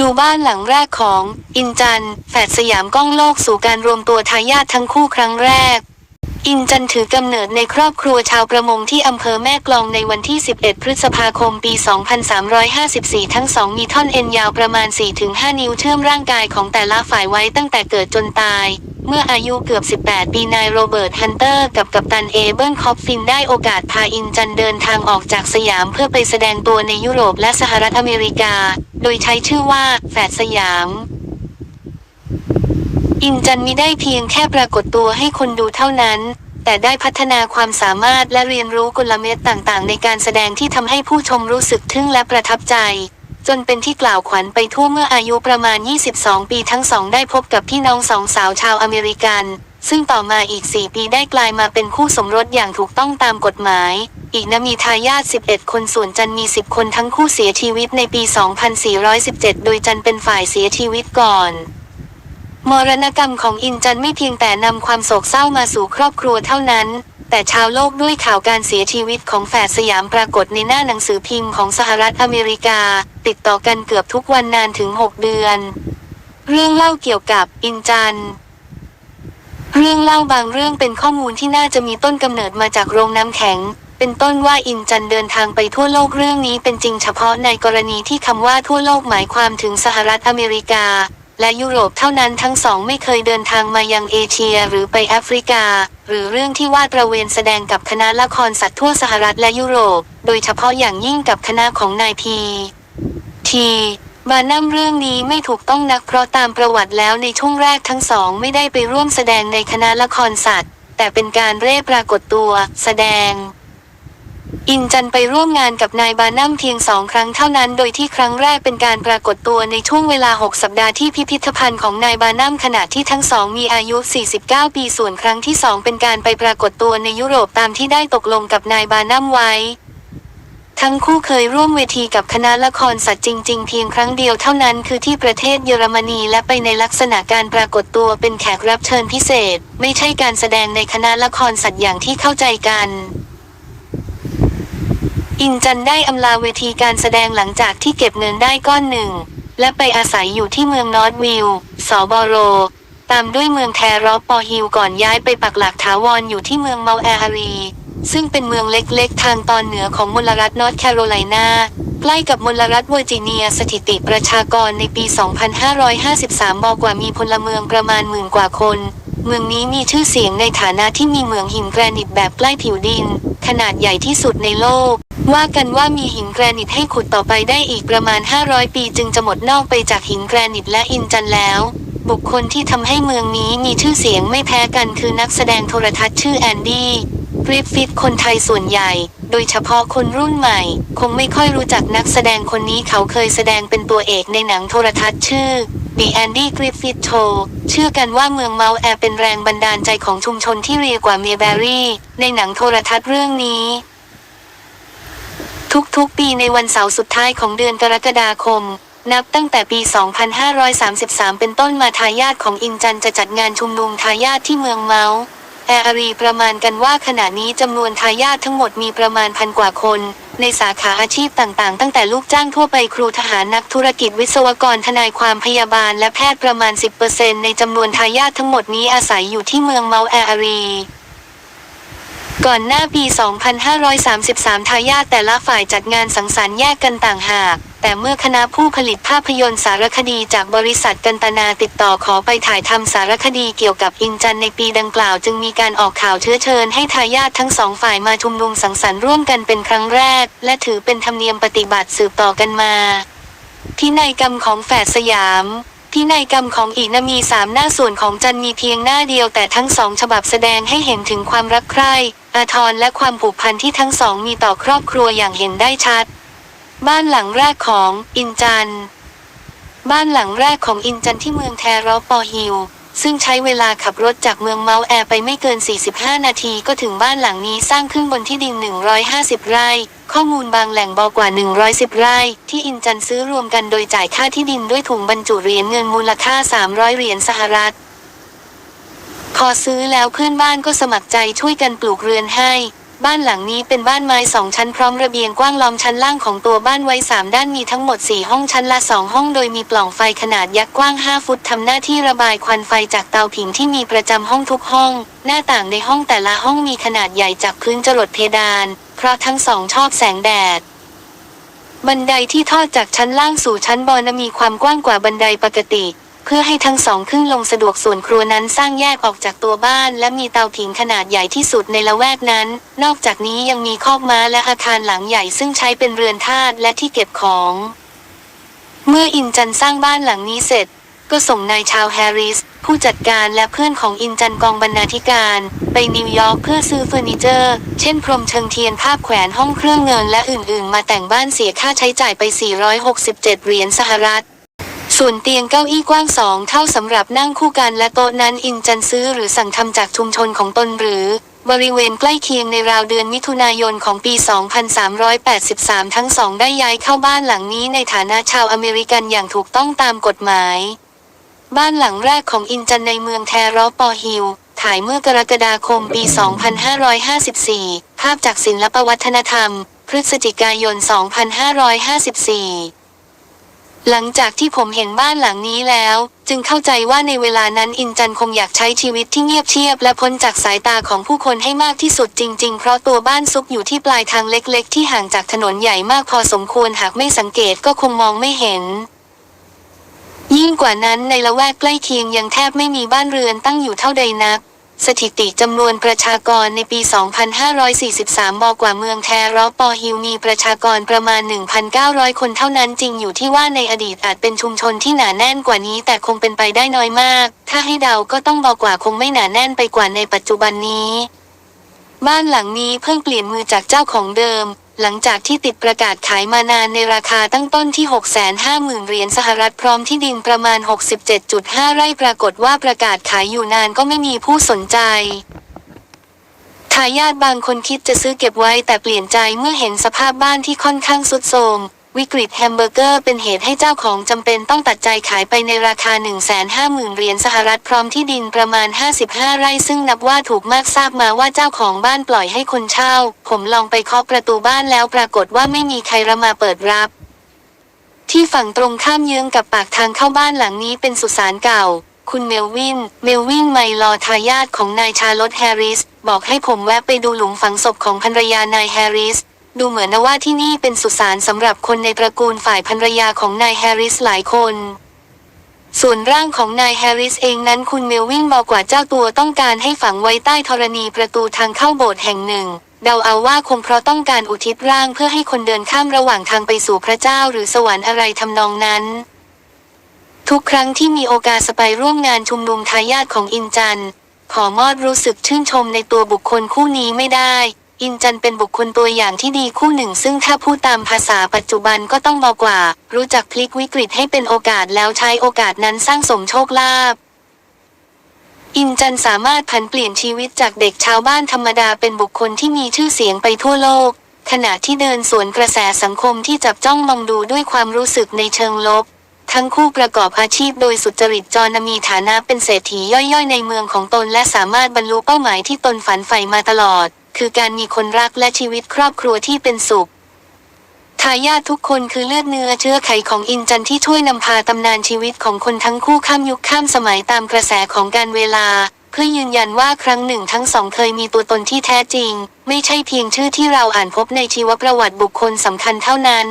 ดูบ้านหลังแรกของ อินจันแฝดสยามก้องโลกสู่การรวมตัวทายาททั้งคู่ครั้งแรก อินจันถือกำเนิดในครอบครัวชาวประมงที่อำเภอแม่กลองในวันที่ 11 พฤษภาคมปี 2354 ทั้งสองมีท่อนเอ็นยาวประมาณ 4-5 นิ้วเชื่อมร่างกายของแต่ละฝ่ายไว้ตั้งแต่เกิดจนตาย เมื่ออายุเกือบ 18 ปีนายโรเบิร์ตฮันเตอร์กับกัปตันเอเบิลคอฟฟินได้โอกาสพาอินจันเดินทางออกจากสยามเพื่อไปแสดงตัวในยุโรปและสหรัฐอเมริกา โดยใช้ชื่อว่าแฝดสยาม อินจันมิได้เพียงแค่ปรากฏตัวให้คนดูเท่านั้น แต่ได้พัฒนาความสามารถและเรียนรู้กลเม็ดต่างๆ ในการแสดงที่ทำให้ผู้ชมรู้สึกทึ่งและประทับใจ จนเป็นที่กล่าวขวัญไปทั่วเมื่ออายุประมาณ 22 ปีทั้งสองได้พบกับพี่น้องสองสาวชาวอเมริกัน ซึ่งต่อมาอีก 4 ปีได้กลายมาเป็นคู่สมรสอย่างถูกต้องตามกฎหมาย อีกนะมีทายาท 11 คนส่วนจันมี 10 คนทั้งคู่เสียชีวิตในปี 2417 โดยจันเป็นฝ่ายเสียชีวิตก่อน มรณกรรมของอินจันไม่เพียงแต่นำความโศกเศร้ามาสู่ครอบครัวเท่านั้น แต่ชาวโลกด้วยข่าวการเสียชีวิตของแฝดสยามปรากฏในหน้าหนังสือพิมพ์ของสหรัฐอเมริกา ติดต่อกันเกือบทุกวันนานถึง 6 เดือน เรื่องเล่าเกี่ยวกับอินจันเรื่องเล่าบางเรื่องเป็นข้อมูลที่น่าจะมีต้นกำเนิดมาจากโรงน้ำแข็ง เป็นต้นว่าอินจันเดินทางไปทั่วโลกเรื่องนี้เป็นจริงเฉพาะในกรณีที่คำว่าทั่วโลกหมายความถึงสหรัฐอเมริกา และยุโรปเท่านั้นทั้งสองไม่เคยเดินทางมายังเอเชียหรือไปแอฟริกา หรือเรื่องที่วาดประเวนแสดงกับคณะละครสัตว์ทั่วสหรัฐและยุโรป โดยเฉพาะอย่างยิ่งกับคณะของนายพีทีบานัมเรื่องนี้ไม่ถูกต้องนักเพราะตามประวัติแล้วในช่วงแรกทั้งสองไม่ได้ไปร่วมแสดงในคณะละครสัตว์ แต่เป็นการเร่ปรากฏตัว แสดง อินจันไปร่วมงานกับนายบานัมเพียงสองครั้งเท่านั้น โดยที่ครั้งแรกเป็นการปรากฏตัวในช่วงเวลา 6 สัปดาห์ที่พิพิธภัณฑ์ของนายบานัมขณะที่ทั้งสองมีอายุ 49 ปีส่วนครั้งที่สองเป็นการไปปรากฏตัวในยุโรปตามที่ได้ตกลงกับนายบานัมไว้ ทั้งคู่เคยร่วมเวทีกับคณะละครสัตว์จริง ๆ เพียงครั้งเดียวเท่านั้นคือที่ประเทศเยอรมนีและไปในลักษณะการปรากฏตัวเป็นแขกรับเชิญพิเศษ ไม่ใช่การแสดงในคณะละครสัตว์อย่างที่เข้าใจกัน อินจันได้อำลาเวทีการแสดงหลังจากที่เก็บเงินได้ก้อนหนึ่ง และไปอาศัยอยู่ที่เมืองนอร์ทวิลล์สอบอโร ตามด้วยเมืองแทรอปปอฮิลก่อนย้ายไปปักหลักถาวรอยู่ที่เมืองเมาแออารี ซึ่งเป็นเมืองเล็กๆ ทางตอนเหนือของมลรัฐนอร์ทแคโรไลนาใกล้กับมลรัฐเวอร์จิเนียสถิติประชากรในปี 2553 บอกว่ามีพลเมืองประมาณหมื่นกว่าคน เมืองนี้มีชื่อเสียงในฐานะที่มีเมืองหินแกรนิตแบบใกล้ผิวดิน ขนาดใหญ่ที่สุดในโลก ว่ากันว่ามีหินแกรนิตให้ขุดต่อไปได้อีกประมาณ 500 ปีจึงจะหมดนอกไปจากหินแกรนิตและอินจันแล้ว บุคคลที่ทำให้เมืองนี้มีชื่อเสียงไม่แพ้กันคือนักแสดงโทรทัศน์ชื่อแอนดี้กริฟฟิธคนไทยส่วนใหญ่ โดยเฉพาะคนรุ่นใหม่ คงไม่ค่อยรู้จักนักแสดงคนนี้เขาเคยแสดงเป็นตัวเอกในหนังโทรทัศน์ชื่อ The Andy Griffith Show เชื่อกันว่าเมืองเมาแอร์เป็นแรงบันดาลใจของชุมชนที่เรียกว่าเมเบรี่ ในหนังโทรทัศน์เรื่องนี้ ทุกๆ ปีในวันเสาร์สุดท้ายของเดือนกรกฎาคม นับตั้งแต่ปี 2533 เป็นต้นมาทายาทของอินจันจะจัดงานชุมนุมทายาทที่เมืองเมาแออารีประมาณกันว่าขณะนี้จำนวนทายาททั้งหมดมีประมาณพันกว่าคน ในสาขาอาชีพต่างๆ ตั้งแต่ลูกจ้างทั่วไปครูทหารนักธุรกิจวิศวกรทนายความพยาบาลและแพทย์ประมาณ 10%ในจำนวนทายาททั้งหมดนี้อาศัยอยู่ที่เมืองเมาแออารี ก่อนหน้าปี 2533 ทายาทแต่ละฝ่ายจัดงานสังสรรค์แยกกันต่างหาก แต่เมื่อคณะผู้ผลิตภาพยนตร์สารคดีจากบริษัทกันตนาติดต่อขอไปถ่ายทำสารคดีเกี่ยวกับอินจันในปีดังกล่าวจึงมีการออกข่าวเชื้อเชิญให้ทายาททั้งสองฝ่ายมาชุมนุมสังสรรค์ร่วมกันเป็นครั้งแรก และถือเป็นธรรมเนียมปฏิบัติสืบต่อกันมาพินัยกรรมของแฝดสยามพินัยกรรมของอีนะมีสามหน้าส่วนของจันมีเพียงหน้าเดียวแต่ทั้งสองฉบับแสดงให้เห็นถึงความรักใคร่ อาทรและความผูกพันที่ทั้งสองมีต่อครอบครัวอย่างเห็นได้ชัด บ้านหลังแรกของอินจัน บ้านหลังแรกของอินจันที่เมืองแทรอปอฮิลซึ่งใช้เวลาขับรถจากเมืองเมาแอร์ไปไม่เกิน 45 นาทีก็ถึงบ้านหลังนี้สร้างขึ้นบนที่ดิน 150 ไร่ ข้อมูลบางแหล่งบอกกว่า 110 ไร่ ที่อินจันซื้อรวมกันโดยจ่ายค่าที่ดินด้วยถุงบรรจุเหรียญเงินมูลค่า 300 เหรียญสหรัฐ พอซื้อแล้วเพื่อนบ้านก็สมัครใจช่วยกันปลูกเรือนให้ บ้านหลังนี้เป็นบ้านไม้สองชั้นพร้อมระเบียงกว้างล้อมชั้นล่างของตัวบ้านไว้สามด้านมีทั้งหมดสี่ห้องชั้นละสองห้องโดยมีปล่องไฟขนาดยักษ์กว้าง 5 ฟุตทำหน้าที่ระบายควันไฟจากเตาผิงที่มีประจำห้องทุกห้อง หน้าต่างในห้องแต่ละห้องมีขนาดใหญ่จากพื้นจรดเพดาน เพราะทั้งสองชอบแสงแดดบันไดที่ทอดจากชั้นล่างสู่ชั้นบนมีความกว้างกว่าบันไดปกติ เพื่อให้ทั้งสองขึ้นลงสะดวกส่วนครัวนั้นสร้างแยกออกจากตัวบ้าน และมีเตาผิงขนาดใหญ่ที่สุดในละแวกนั้น นอกจากนี้ยังมีคอกม้าและอาคารหลังใหญ่ซึ่งใช้เป็นเรือนทาสและที่เก็บของ เมื่ออินจันสร้างบ้านหลังนี้เสร็จ ก็ส่งนายชาวแฮร์ริส ผู้จัดการและเพื่อนของอินจันกองบรรณาธิการ ไปนิวยอร์กเพื่อซื้อเฟอร์นิเจอร์ เช่นพรมเชิงเทียนภาพแขวนห้องเครื่องเงินและอื่นๆ มาแต่งบ้านเสียค่าใช้จ่ายไป 467 เหรียญสหรัฐ ส่วนเตียงเก้าอี้กว้างสองเท่าสำหรับนั่งคู่กันและโต๊ะนั้นอินจันซื้อหรือสั่งทำจากชุมชนของตนหรือ บริเวณใกล้เคียงในราวเดือนมิถุนายนของปี 2383 ทั้งสองได้ย้ายเข้าบ้านหลังนี้ในฐานะชาวอเมริกันอย่างถูกต้องตามกฎหมาย บ้านหลังแรกของอินจันในเมืองแทรอปอฮิลถ่ายเมื่อกรกฎาคมปี 2554 ภาพจากศิลปวัฒนธรรม พฤศจิกายน 2554 หลังจากที่ผมเห็นบ้านหลังนี้แล้ว จึงเข้าใจว่าในเวลานั้นอินจันคงอยากใช้ชีวิตที่เงียบเชียบ และพ้นจากสายตาของผู้คนให้มากที่สุดจริง ๆ เพราะตัวบ้านซุกอยู่ที่ปลายทางเล็ก ๆ ที่ห่างจากถนนใหญ่มากพอสมควรหากไม่สังเกตก็คงมองไม่เห็น ยิ่งกว่านั้นในละแวกใกล้เคียงยังแทบไม่มีบ้านเรือนตั้งอยู่เท่าใดนัก สถิติจำนวนประชากรในปี 2543 บอกว่าเมืองแทรอปอฮิลมีประชากรประมาณ 1,900 คนเท่านั้นจริงอยู่ที่ว่าในอดีตอาจเป็นชุมชนที่หนาแน่นกว่านี้แต่คงเป็นไปได้น้อยมาก ถ้าให้เดาก็ต้องบอกว่าคงไม่หนาแน่นไปกว่าในปัจจุบันนี้ บ้านหลังนี้เพิ่งเปลี่ยนมือจากเจ้าของเดิม หลังจากที่ติดประกาศขายมานานในราคาตั้งต้นที่ 650,000 เหรียญสหรัฐพร้อมที่ดินประมาณ 67.5 ไร่ปรากฏว่าประกาศขายอยู่นานก็ไม่มีผู้สนใจทายาทบางคนคิดจะซื้อเก็บไว้แต่เปลี่ยนใจเมื่อเห็นสภาพบ้านที่ค่อนข้างสุดโทรม วิกฤตแฮมเบอร์เกอร์เป็นเหตุให้เจ้าของจำเป็นต้องตัดใจขายไปในราคา 150,000 เหรียญสหรัฐพร้อมที่ดินประมาณ 55 ไร่ซึ่งนับว่าถูกมากทราบมาว่าเจ้าของบ้านปล่อยให้คนเช่า ผมลองไปเคาะประตูบ้านแล้วปรากฏว่าไม่มีใครระมาเปิดรับ ที่ฝั่งตรงข้ามเยื้องกับปากทางเข้าบ้านหลังนี้เป็นสุสานเก่า คุณเมลวิน เมลวินไมลอทายาทของนายชาลอตแฮร์ริส บอกให้ผมแวะไปดูหลุมฝังศพของภรรยานายแฮร์ริส ดูเหมือนนะว่าที่นี่เป็นสุสานสำหรับคนในตระกูลฝ่ายภรรยาของนายแฮร์ริสหลายคน ส่วนร่างของนายแฮร์ริสเองนั้นคุณเมลวินบอกว่าเจ้าตัวต้องการให้ฝังไว้ใต้ธรณีประตูทางเข้าโบสถ์แห่งหนึ่ง เดาเอาว่าคงเพราะต้องการอุทิศร่างเพื่อให้คนเดินข้ามระหว่างทางไปสู่พระเจ้าหรือสวรรค์อะไรทำนองนั้น ทุกครั้งที่มีโอกาสไปร่วมงานชุมนุมทายาทของอินจันขอมอดรู้สึกชื่นชมในตัวบุคคลคู่นี้ไม่ได้ อินจันเป็นบุคคลตัวอย่างที่ดีคู่หนึ่ง ซึ่งถ้าพูดตามภาษาปัจจุบันก็ต้องบอกว่า รู้จักพลิกวิกฤตให้เป็นโอกาสแล้วใช้โอกาสนั้นสร้างสมโชคลาภอินจันสามารถผันเปลี่ยนชีวิตจากเด็กชาวบ้านธรรมดาเป็นบุคคลที่มีชื่อเสียงไปทั่วโลก ขณะที่เดินสวนกระแสสังคมที่จับจ้องมองดูด้วยความรู้สึกในเชิงลบ ทั้งคู่ประกอบอาชีพโดยสุจริตจอรมีฐานะเป็นเศรษฐีย่อยๆ ในเมืองของตนและสามารถบรรลุเป้าหมายที่ตนฝันใฝ่มาตลอด คือการมีคนรักและชีวิตครอบครัวที่เป็นสุขทายาททุกคนคือเลือดเนื้อเชื้อไขของอินจันที่ช่วยนำพาตำนานชีวิตของคนทั้งคู่ข้ามยุคข้ามสมัยตามกระแสของการเวลา เพื่อยืนยันว่าครั้งหนึ่งทั้งสองเคยมีตัวตนที่แท้จริง ไม่ใช่เพียงชื่อที่เราอ่านพบในชีวประวัติบุคคลสำคัญเท่านั้น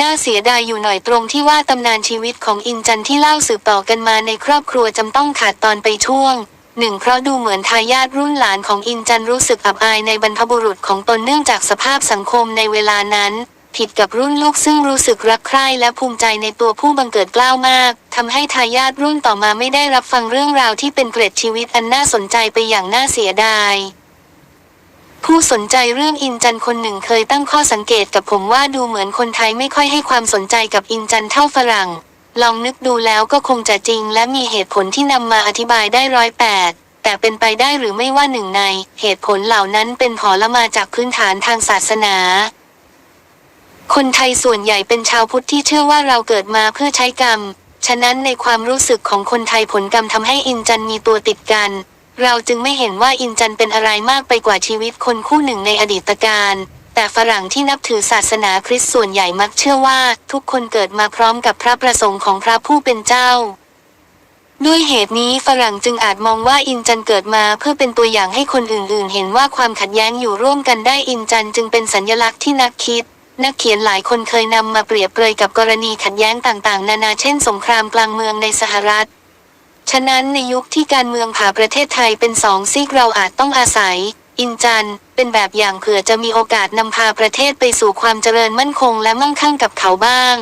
น่าเสียดายอยู่หน่อยตรงที่ว่าตำนานชีวิตของอินจันที่เล่าสืบต่อกันมาในครอบครัวจำต้องขาดตอนไปช่วง หนึ่งเพราะดูเหมือนทายาทรุ่นหลานของอินจันรู้สึกอับอายในบรรพบุรุษของตนเนื่องจากสภาพสังคมในเวลานั้น ผิดกับรุ่นลูกซึ่งรู้สึกรักใคร่และภูมิใจในตัวผู้บังเกิดเกล้ามากทำให้ทายาทรุ่นต่อมาไม่ได้รับฟังเรื่องราวที่เป็นเกร็ดชีวิตอันน่าสนใจไปอย่างน่าเสียดายผู้สนใจเรื่องอินจันคนหนึ่งเคยตั้งข้อสังเกตกับผมว่าดูเหมือนคนไทยไม่ค่อยให้ความสนใจกับอินจันเท่าฝรั่ง ลองนึกดูแล้วก็คงจะจริงและมีเหตุผลที่นำมาอธิบายได้ร้อยแปดแต่เป็นไปได้หรือไม่ว่าหนึ่งใน เหตุผลเหล่านั้นเป็นผลมาจากพื้นฐานทางศาสนา คนไทยส่วนใหญ่เป็นชาวพุทธที่เชื่อว่าเราเกิดมาเพื่อใช้กรรม ฉะนั้นในความรู้สึกของคนไทยผลกรรมทำให้อินจันมีตัวติดกัน เราจึงไม่เห็นว่าอินจันเป็นอะไรมากไปกว่าชีวิตคนคู่หนึ่งในอดีตการ แต่ฝรั่งที่นับถือศาสนาคริสต์ส่วนใหญ่มักเชื่อว่า ทุกคนเกิดมาพร้อมกับพระประสงค์ของพระผู้เป็นเจ้า ด้วยเหตุนี้ฝรั่งจึงอาจมองว่าอินจันเกิดมาเพื่อเป็นตัวอย่างให้คนอื่นๆ เห็นว่าความขัดแย้งอยู่ร่วมกันได้อินจันจึงเป็นสัญลักษณ์ที่นักคิดนักเขียนหลายคนเคยนำมาเปรียบเปรยกับกรณีขัดแย้งต่างๆ นานาเช่นสงครามกลางเมืองในสหรัฐ ฉะนั้นในยุคที่การเมืองผ่าประเทศไทยเป็นสองซีกเราอาจต้องอาศัย อินจันเป็นแบบอย่างเผื่อจะมีโอกาสนำพาประเทศไปสู่ความเจริญมั่นคงและมั่งคั่งกับเขาบ้าง